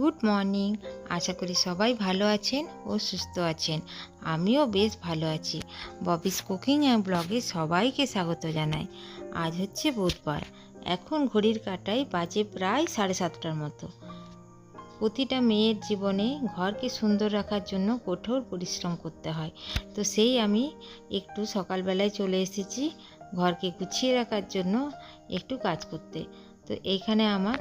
Good morning. আশা করি সবাই ভালো আছেন ও সুস্থ আছেন। আমিও বেশ ভালো আছি। ববিস কুকিং অ্যান্ড ব্লগে সবাইকে স্বাগত জানাই। আজ হচ্ছে বুধবার। এখন ঘড়ির কাটায় বাজে প্রায় সাড়ে সাতটার মতো। প্রতিটা মেয়ের জীবনে ঘরকে সুন্দর রাখার জন্য কঠোর পরিশ্রম করতে হয়। তো সেই আমি একটু সকালবেলায় চলে এসেছি ঘরকে গুছিয়ে রাখার জন্য একটু কাজ করতে। তো এইখানে আমার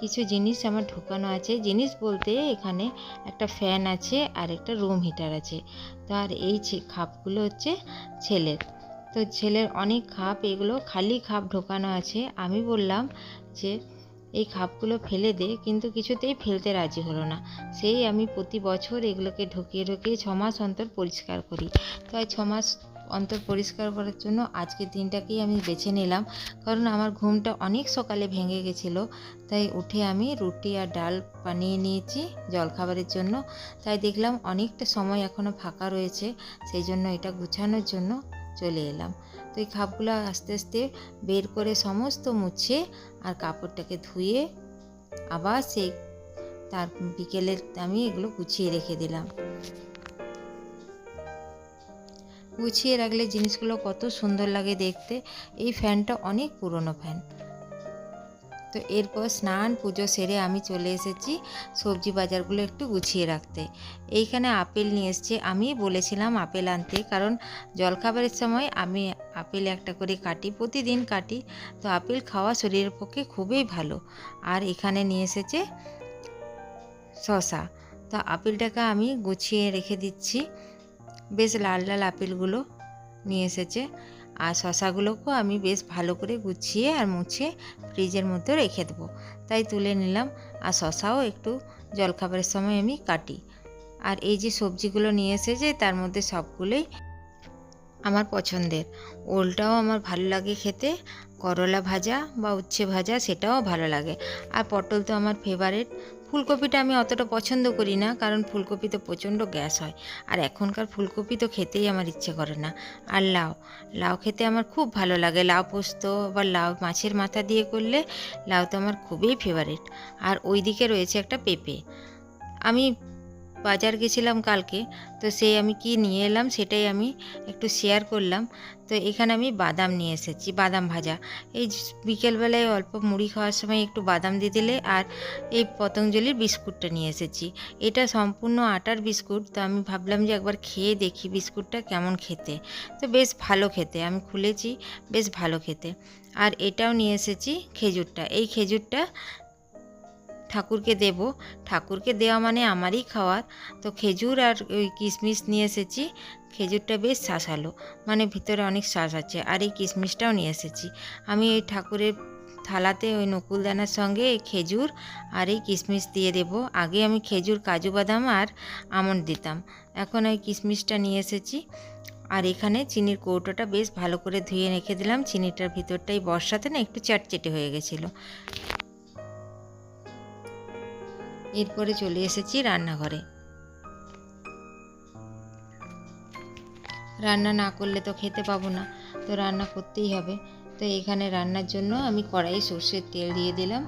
কিছু জিনিস আমার ঢোকানো আছে। জিনিস বলতে এখানে একটা ফ্যান আছে আর একটা রুম হিটার আছে। তো আর এই খাপগুলো হচ্ছে ছেলের। তো ছেলের অনেক খাপ, এগুলো খালি খাপ ঢোকানো আছে। আমি বললাম যে, এই খাপগুলো ফেলে দে। কিন্তু কিছুতেই ফেলতে রাজি হলো না। সেই আমি প্রতি বছর এগুলোকে ঢুকিয়ে ঢুকিয়ে ছ মাস অন্তর পরিষ্কার করি। তো এই ছ মাস অন্তর পরিষ্কার করার জন্য আজকের দিনটাকেই আমি বেছে নিলাম। কারণ আমার ঘুমটা অনেক সকালে ভেঙে গেছিল, তাই উঠে আমি রুটি আর ডাল বানিয়ে নিয়েছি জলখাবারের জন্য। তাই দেখলাম অনেকটা সময় এখনও ফাঁকা রয়েছে, সেই জন্য এটা গুছানোর জন্য চলে এলাম। তো এই খাপগুলো আস্তে আস্তে বের করে সমস্ত মুছে আর কাপড়টাকে ধুয়ে আবার সেই তার বিকেলে আমি এগুলো গুছিয়ে রেখে দিলাম। গুছিয়ে রাখলে জিনিসগুলো কত সুন্দর লাগে দেখতে। এই ফ্যানটা অনেক পুরনো ফ্যান। তো এরপর স্নান, পুজো সেরে আমি চলে এসেছি সবজি বাজারগুলো একটু গুছিয়ে রাখতে। এইখানে আপেল নিয়ে এসছে। আমি বলেছিলাম আপেল আনতে, কারণ জলখাবারের সময় আমি আপেল একটা করে কাটি, প্রতিদিন কাটি। তো আপেল খাওয়া শরীরের পক্ষে খুবই ভালো। আর এখানে নিয়ে এসেছে শশা তো আপেলটাকে আমি গুছিয়ে রেখে দিচ্ছি। বেশ লাল লাল আপেলগুলো নিয়ে এসেছে। আর শশাগুলোকেও আমি বেশ ভালো করে গুছিয়ে আর মুছে ফ্রিজের মধ্যে রেখে দেবো। তাই তুলে নিলাম। আর শশাও একটু জলখাবারের সময় আমি কাটি। আর এই যে সবজিগুলো নিয়ে এসেছে, তার মধ্যে সবগুলোই আমার পছন্দের। ওলটাও আমার ভালো লাগে খেতে। করলা ভাজা বা উচ্ছে ভাজা, সেটাও ভালো লাগে। আর পটল তো আমার ফেভারেট ফুলকপিটা আমি অতটা পছন্দ করি না, কারণ ফুলকপিতে প্রচণ্ড গ্যাস হয়। আর এখনকার ফুলকপি তো খেতেই আমার ইচ্ছে করে না। আর লাউ লাউ খেতে আমার খুব ভালো লাগে। লাউ পোস্ত বা লাউ মাছের মাথা দিয়ে করলে লাউ তো আমার খুবই ফেভারিট আর ওই দিকে রয়েছে একটা পেঁপে। আমি বাজার গেছিলাম কালকে, তো সেই আমি কি নিয়ে এলাম সেটাই আমি একটু শেয়ার করলাম। তো এখানে আমি বাদাম নিয়ে এসেছি, বাদাম ভাজা। এই বিকেলবেলায় অল্প মুড়ি খাওয়ার সময় একটু বাদাম দিয়ে দিলে আর এই পতঞ্জলির বিস্কুটটা নিয়ে এসেছি। এটা সম্পূর্ণ আটার বিস্কুট, তো আমি ভাবলাম যে একবার খেয়ে দেখি বিস্কুটটা কেমন খেতে। তো বেশ ভালো খেতে, আমি খুলেছি, বেশ ভালো খেতে। আর এটাও নিয়ে এসেছি খেজুরটা। এই খেজুরটা ঠাকুরকে দেব। ঠাকুরকে দেওয়া মানে আমারই খাওয়ার। তো খেজুর আর ওই কিশমিশ নিয়ে এসেছি। খেজুরটা বেশ শাঁসালো মানে ভিতরে অনেক শ্বাস আছে। আর এই কিশমিশটাও নিয়ে এসেছি। আমি ওই ঠাকুরের থালাতে ওই নকুলদানার সঙ্গে খেজুর আর এই কিশমিশ দিয়ে দেব। আগে আমি খেজুর, কাজু বাদাম আর আমন্ড দিতাম। এখন ওই কিশমিশটা নিয়ে এসেছি। আর এখানে চিনির কৌটোটা বেশ ভালো করে ধুয়ে রেখে দিলাম। চিনিটার ভিতরটাই বর্ষাতে না একটু চ্যাটচেটে হয়ে গেছিল। এরপরে চলে এসেছি রান্নাঘরে। রান্না না করলে তো খেতে পাবো না, তো রান্না করতেই হবে। তো এখানে রান্নার জন্য আমি কড়াই সর্ষের তেল দিয়ে দিলাম।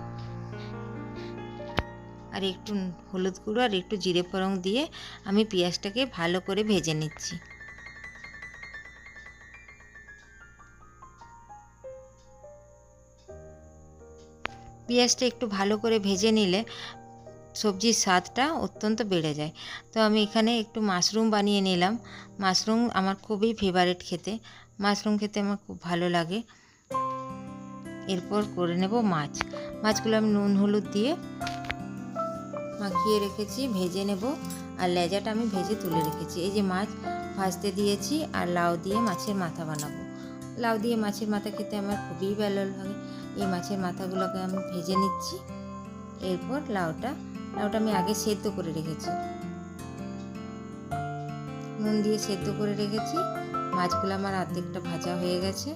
আর একটু হলুদ গুঁড়ো আর একটু জিরে ফোড়ং দিয়ে আমি পেঁয়াজটাকে ভালো করে ভেজে নিচ্ছি। পেঁয়াজটা একটু ভালো করে ভেজে নিলে সবজির স্বাদটা অত্যন্ত বেড়ে যায়। তো আমি এখানে একটু মাশরুম বানিয়ে নিলাম। মাশরুম আমার খুবই ফেভারিট খেতে। মাশরুম খেতে আমার খুব ভালো লাগে। এরপর করে নেব মাছ। মাছগুলো আমি নুন, হলুদ দিয়ে মাখিয়ে রেখেছি, ভেজে নেব। আর লেজাটা আমি ভেজে তুলে রেখেছি। এই যে মাছ ভাজতে দিয়েছি আর লাউ দিয়ে মাছের মাথা বানাবো। লাউ দিয়ে মাছের মাথা খেতে আমার খুবই ভালো লাগে। এই মাছের মাথাগুলোকে আমি ভেজে নিচ্ছি। এরপর লাউটা লাউটা আমি আগে সেদ্ধ করে রেখেছি। নুন দিয়ে সেদ্ধ করে রেখেছি। মাছগুলো আমার অর্ধেকটা ভাজা হয়ে গেছে।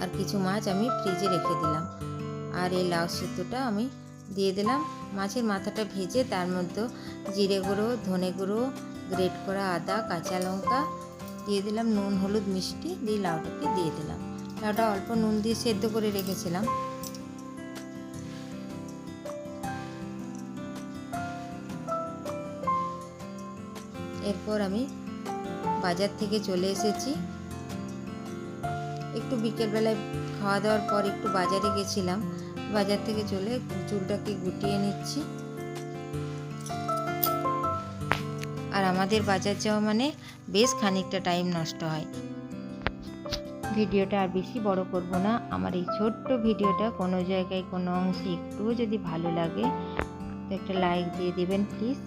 আর কিছু মাছ আমি ফ্রিজে রেখে দিলাম। আর এই লাউ সেদ্ধটা আমি দিয়ে দিলাম। মাছের মাথাটা ভেজে তার মধ্যে জিরে গুঁড়ো, ধনে গুঁড়ো, গ্রেট করা আদা, কাঁচা লঙ্কা দিয়ে দিলাম, নুন, হলুদ, মিষ্টি দিয়ে লাউটাকে দিয়ে দিলাম। লাউটা অল্প নুন দিয়ে সেদ্ধ করে রেখেছিলাম। এরপর আমি বাজার থেকে চলে এসেছি। একটু বিকেলবেলায় খাওয়া দাওয়ার পর একটু বাজারে গেছিলাম। বাজার থেকে চলে চুলটাকে গুটিয়ে নিচ্ছি। আর আমাদের বাজার যাওয়া মানে বেশ খানিকটা টাইম নষ্ট হয়। ভিডিওটা আর বেশি বড় করব না। আমার এই ছোট্ট ভিডিওটা কোনো জায়গায়, কোনো অংশে একটুও যদি ভালো লাগে একটা লাইক দিয়ে দেবেন প্লিজ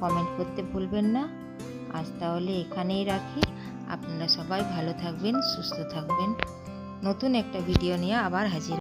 কমেন্ট করতে ভুলবেন না। আজ তাহলে এখানেই রাখি। আপনারা সবাই ভালো থাকবেন, সুস্থ থাকবেন। নতুন একটা ভিডিও নিয়ে আবার হাজির